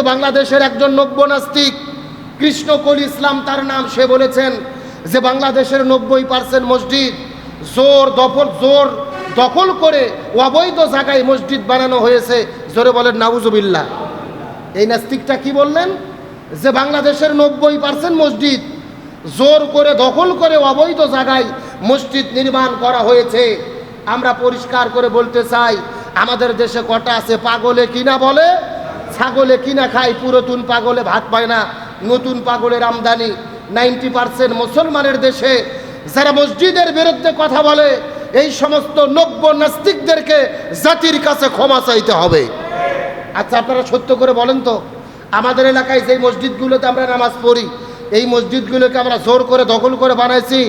কিন্তু বাংলাদেশের একজন নব্য নাস্তিক, কৃষ্ণকল ইসলাম তার নাম, সে বলেছেন যে বাংলাদেশের নব্বই পার্সেন্ট মসজিদ জোর দখল জোর দখল করে অবৈধ জায়গায় মসজিদ বানানো হয়েছে। জোরে বলেন, নাউজুবিল্লাহ। এই নাস্তিকটা কি বললেন? যে বাংলাদেশের নব্বই পার্সেন্ট মসজিদ জোর করে, দখল করে অবৈধ জায়গায় মসজিদ নির্মাণ করা হয়েছে। আমরা পরিষ্কার করে বলতে চাই, আমাদের দেশে কটা আছে, পাগলে কিনা বলে? ছাগলে কিনা খায়, পুরাতন পাগলে ভাত পায় না, নতুন পাগলের আমদানি। নাইনটি পার্সেন্ট মুসলমানের দেশে যারা মসজিদের বিরুদ্ধে কথা বলে, এই সমস্ত নব্য নাস্তিকদেরকে জাতির কাছে ক্ষমা চাইতে হবে। আচ্ছা আপনারা সত্য করে বলেন তো, আমাদের এলাকায় যেই মসজিদগুলোতে আমরা নামাজ পড়ি, এই মসজিদগুলোকে আমরা জোর করে দখল করে বানাইছি।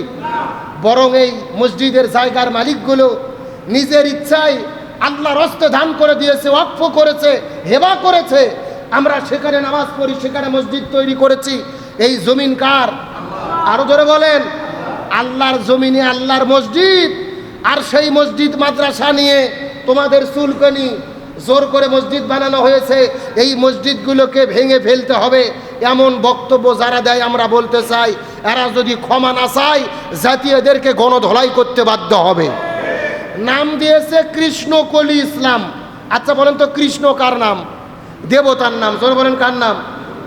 বরং এই মসজিদের জায়গার মালিকগুলো নিজের ইচ্ছায় আল্লাহর রস্তে দান করে দিয়েছে, ওয়াকফ করেছে, হেবা করেছে। আমরা সেখানে নামাজ পড়ি, সেখানে মসজিদ তৈরি করেছি। এই জমিন কার? আরও ধরে বলেন। আল্লাহর জমিনে আল্লাহর মসজিদ। আর সেই মসজিদ মাদ্রাসা নিয়ে তোমাদের চুলকনি, জোর করে মসজিদ বানানো হয়েছে। এই মসজিদগুলোকে ভেঙে ফেলতে হবে। এমন বক্তব্য যারা দেয়, আমরা বলতে চাই, এরা যদি ক্ষমা না চায় জাতীয়দেরকে গণধলাই করতে বাধ্য হবে। নাম দিয়েছে কৃষ্ণ কলি ইসলাম। আচ্ছা বলেন তো কৃষ্ণ কার নাম? দেবতার নাম। জোর বলেন কার নাম?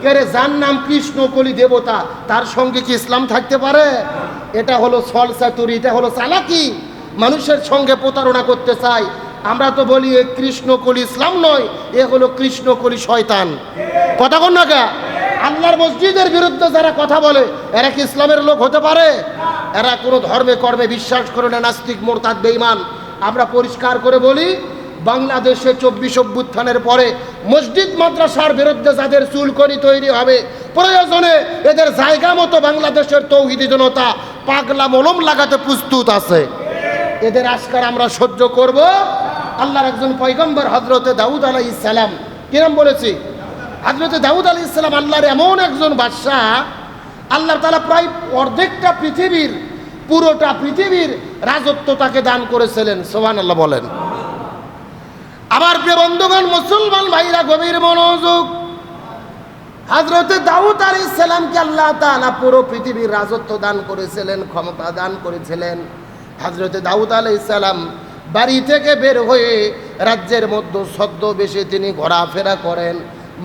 কে রে, যার নাম কৃষ্ণ কলি দেবতা, তার সঙ্গে কি ইসলাম থাকতে পারে? এটা হলো সল চাতুরি এটা হলো চালাকি। মানুষের সঙ্গে প্রতারণা করতে চায়। আমরা তো বলি, এ কৃষ্ণ কলি ইসলাম নয়, এ হলো কৃষ্ণ কলি শয়তান। কথা কন না কে? আল্লাহর মসজিদের বিরুদ্ধে যারা কথা বলে, এরা কি ইসলামের লোক হতে পারে? এরা কোনো ধর্মে কর্মে বিশ্বাস করে না, নাস্তিক, মোরতাদ, বেঈমান। আমরা পরিষ্কার করে বলি, বাংলাদেশে চব্বিশ অভ্যুত্থানের পরে মসজিদ মাদ্রাসার বিরুদ্ধে যাদের চুলকনি তৈরি হবে, প্রয়োজনে এদের জায়গা মতো বাংলাদেশের তৌহিদি জনতা পাগলা মলম লাগাতে প্রস্তুত আছে। এদের আজকার আমরা সহ্য করব। আল্লাহর একজন পয়গম্বর হজরতে দাউদ আলাই ইসালাম কিরম বলেছি? হজরতে দাউদ আলী ইসলাম আল্লাহর এমন একজন বাদশাহ, আল্লাহ তালা প্রায় অর্ধেকটা পৃথিবীর, পুরোটা পৃথিবীর রাজত্ব তাকে দান করেছিলেন সোহান আল্লাহ বলেন। আবার প্রিয় বন্ধুগণ, মুসলমান ভাইরা, গভীর মনোযোগ। হজরতে দাউদ আলী ইসলামকে আল্লাহ তালা পুরো পৃথিবীর রাজত্ব দান করেছিলেন, ক্ষমতা দান করেছিলেন। হজরতে দাউদ আলী ইসলাম বাড়ি থেকে বের হয়ে রাজ্যের মধ্যে ছদ্মবেশে তিনি ঘোরাফেরা করেন।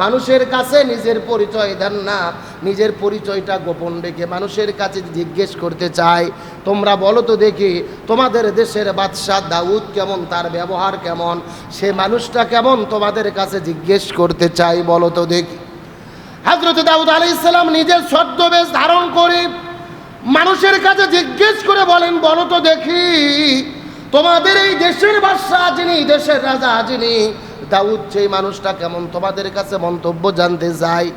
মানুষের কাছে নিজের পরিচয় দেন না। নিজের পরিচয়টা গোপন রেখে মানুষের কাছে জিজ্ঞেস করতে চায় তোমরা বলো তো দেখি, তোমাদের দেশের বাদশাহ দাউদ কেমন? তার ব্যবহার কেমন? সে মানুষটা কেমন? তোমাদের কাছে জিজ্ঞেস করতে চাই, বলো তো দেখি। হজরত দাউদ আলি ইসলাম নিজের ছদ্মবেশ ধারণ করে মানুষের কাছে জিজ্ঞেস করে বলেন, বলো তো দেখি, তোমাদের এই দেশের বাদশাহ যিনি, দেশের রাজা যিনি দাউদ সেই মানুষটা কেমন তোমাদের কাছে মন্তব্য জানতে চাই।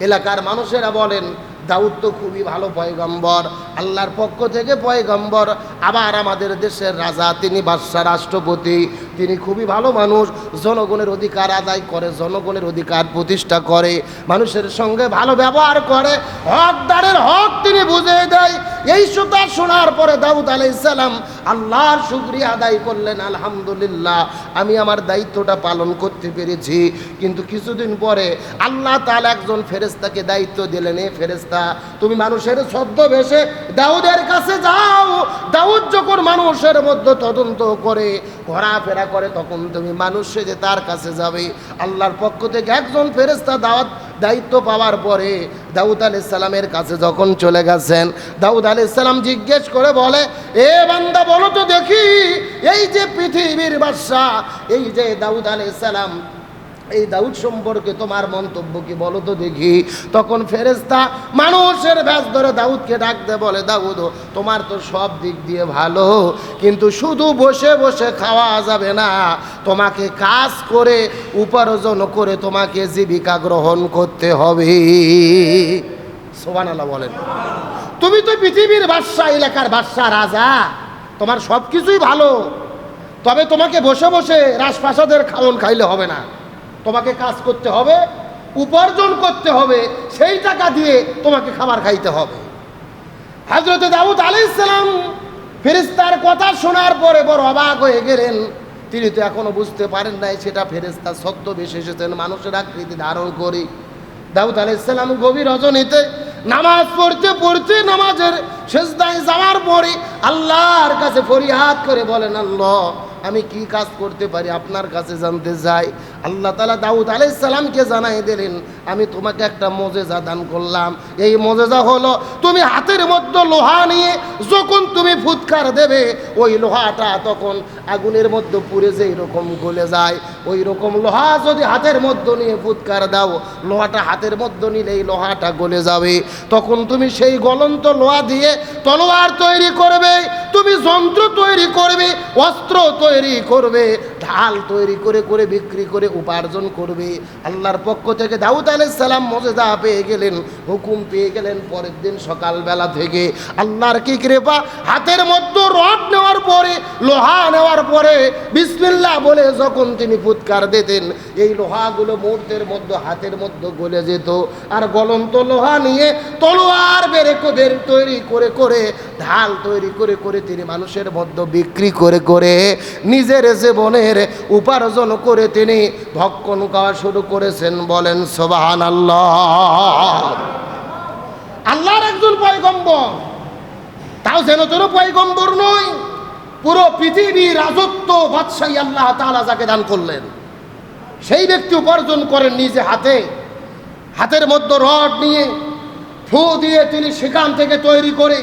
এলাকার মানুষেরা বলেন, দাউদ তো খুবই ভালো পয়গম্বর, আল্লাহর পক্ষ থেকে পয়গম্বর, আবার আমাদের দেশের রাজা, তিনি বাদশাহ, রাষ্ট্রপতি। তিনি খুবই ভালো মানুষ, জনগণের অধিকার আদায় করে, জনগণের অধিকার প্রতিষ্ঠা করে, মানুষের সঙ্গে ভালো ব্যবহার করে, হকদারের হক তিনি বুঝিয়ে দেয়। এই সুতা শোনার পরে দাউদ আলাইসালাম আল্লাহর শুক্রিয়া আদায় করলেন, আলহামদুলিল্লাহ, আমি আমার দায়িত্বটা পালন করতে পেরেছি। কিন্তু কিছুদিন পরে আল্লাহ তাল একজন ফেরেস্তাকে দায়িত্ব দিলেন, এ ফেরেস্তা তুমি মানুষের ছদ্মবেশে দাউদের কাছে যাও। দাউদ যখন মানুষের মধ্যে তদন্ত করে, ঘোরাফেরা করে, তখন তুমি মানুষ যে তার কাছে যাবে। আল্লাহর পক্ষ থেকে একজন ফেরেস্তা দাওয়াত, দায়িত্ব পাওয়ার পরে দাউদ আলি সালামের কাছে যখন চলে গেছেন, দাউদ আলি সালাম জিজ্ঞেস করে বলে, এ বান্দা, বলো তো দেখি, এই যে পৃথিবীর বাদশাহ, এই যে দাউদ আলি সালাম এই দাউদ সম্পর্কে তোমার মন্তব্য কি বলো তো দেখি। তখন ফেরেস্তা মানুষের ব্যাস ধরে দাউদকে ডাকতে বলে, দাউদ, তোমার তো সব দিক দিয়ে ভালো, কিন্তু শুধু বসে বসে খাওয়া যাবে না। তোমাকে কাজ করে, উপার্জন করে তোমাকে জীবিকা গ্রহণ করতে হবে। সোবান আল্লাহ বলেন। তুমি তো পৃথিবীর বাদশাহ, এলাকার বাদশাহ, রাজা। তোমার সব কিছুই ভালো। তবে তোমাকে বসে বসে রাজপ্রাসাদের খাওয়ন খাইলে হবে না। তোমাকে কাজ করতে হবে, উপার্জন করতে হবে, সেই টাকা দিয়ে তোমাকে খাবার খাইতে হবে। হজরত দাউদ আলি ইসলাম ফেরিস্তার কথা শোনার পরে বড় অবাক হয়ে গেলেন। তিনি তো এখনও বুঝতে পারেন নাই, সেটা ফেরেস্তা সত্য বেশি এসেছেন, মানুষের আকৃতি ধারণ করি। দাউদ আলাইসাল্লাম গভীর রজনীতে নামাজ পড়তে পড়তে নামাজের শেষদায় যাওয়ার পরে আল্লাহর কাছে ফরিয়াদ করে বলেন, আল্লাহ আমি কি কাজ করতে পারি? আপনার কাছে জানতে চাই। আল্লাহ তালা দাউদ আলাইসাল্লামকে জানাই দিলেন, আমি তোমাকে একটা মজেজা দান করলাম। এই মজেজা হলো, তুমি হাতের মধ্যে লোহা নিয়ে যখন তুমি ফুৎকার দেবে, ওই লোহাটা তখন আগুনের মধ্যে পুড়ে যে এরকম গলে যায়। ওই রকম লোহা যদি হাতের মধ্যে নিয়ে ফুৎকার দাও, লোহাটা হাতের মধ্যে নিলে এই লোহাটা গলে যাবে। তখন তুমি সেই গলন্ত লোহা দিয়ে তলোয়ার তৈরি করবে, তুমি করবে অস্ত্র তৈরি করবে। ঢাল তৈরি করে করে বিক্রি করে উপার্জন করবে। আল্লাহর পক্ষ থেকে দাউদ সালাম মজেদা পেয়ে গেলেন, হুকুম পেয়ে গেলেন পরের দিন সকালবেলা থেকে। আল্লাহর কি কৃপা? হাতের মধ্যে রড নেওয়ার পরে, লোহা নেওয়ার পরে বিসমিল্লা বলে যখন তিনি ফুৎকার দিতেন, এই লোহাগুলো মুহূর্তের মধ্যে হাতের মধ্যে গলে যেত। আর গলন্ত লোহা নিয়ে তলোয়ার বেড়ে বের তৈরি করে করে, ঢাল তৈরি করে করে তিনি মানুষের মধ্যে বিক্রি করে করে নিজের জীবনের উপার্জন করে তিনি ভক্ষণ খাওয়া শুরু করেছেন, বলেন সোবাহান আল্লাহ আল্লাহর একজন পয়গম্বর। তাও যেন তোর পয়গম্বর নয়, পুরো পৃথিবীর রাজত্ব বাদশাহী আল্লাহ তাআলা যাকে দান করলেন। সেই ব্যক্তি উপার্জন করেন নিজে হাতে, হাতের মধ্যে রড নিয়ে, ফু দিয়ে তিনি সেখান থেকে তৈরি করে,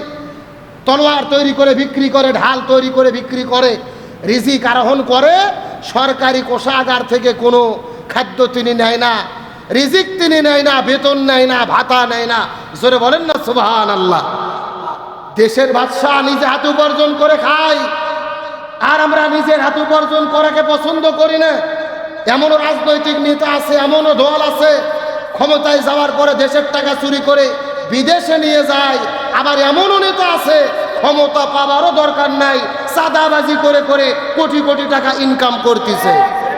তলোয়ার তৈরি করে বিক্রি করে, ঢাল তৈরি করে বিক্রি করে রিজিক আরোহণ করে, সরকারি কোষাগার থেকে কোনো খাদ্য তিনি নেয় না, রিজিক তিনি নেয় না, বেতন নেয় না, ভাতা নেয় না। জোরে বলেন না সুবহান আল্লাহ দেশের বাদশাহ নিজে হাত উপার্জন করে খায়, আর আমরা নিজের হাত উপার্জন করাকে পছন্দ করি না। এমনও রাজনৈতিক নেতা আছে, এমনও দল আছে, ক্ষমতায় যাওয়ার পরে দেশের টাকা চুরি করে বিদেশে নিয়ে যায়, আবার এমনও নেতা আছে, ক্ষমতা পাওয়ারও দরকার নাই সাদাবাজি করে করে কোটি কোটি টাকা ইনকাম করতেছে।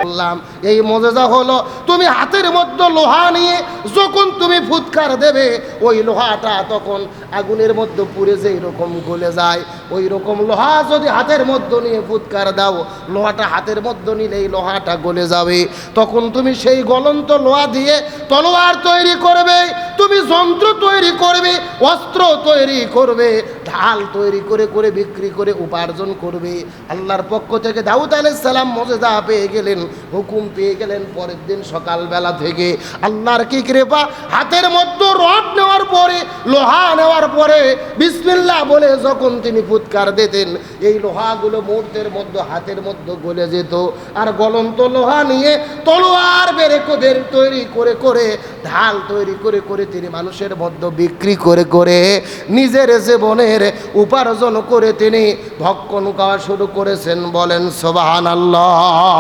বললাম, এই মজেজা হলো, তুমি হাতের মধ্যে লোহা নিয়ে যখন তুমি ফুৎকার দেবে, ওই লোহাটা তখন আগুনের মধ্যে পুড়ে যে এরকম গলে যায়। ওই রকম লোহা যদি হাতের মধ্যে নিয়ে ফুৎকার দাও, লোহাটা হাতের মধ্যে নিলে এই লোহাটা গলে যাবে। তখন তুমি সেই গলন্ত লোহা দিয়ে তলোয়ার তৈরি করবে, তুমি যন্ত্র তৈরি করবে, অস্ত্র তৈরি করবে, ঢাল তৈরি করে করে বিক্রি করে উপার্জন করবে। আল্লাহর পক্ষ থেকে দাউদ সালাম মজেদা পেয়ে গেলেন, হুকুম পেয়ে গেলেন পরের দিন সকালবেলা থেকে। আল্লাহর কি কৃপা? হাতের মধ্যে রড নেওয়ার পরে, লোহা নেওয়ার পরে, বিসমিল্লাহ বলে যখন তিনি ফুৎকার দিতেন? এই লোহাগুলো মুহূর্তের মধ্যে, হাতের মধ্যে গলে যেত। আর গলন্ত লোহা নিয়ে তলোয়ার বেড়ে কোদের তৈরি করে করে, ঢাল তৈরি করে করে তিনি মানুষের মধ্যে বিক্রি করে করে নিজের জীবনের উপার্জন করে তিনি ভক্ষণ খাওয়া শুরু করেছেন। বলেন সোবাহান আল্লাহ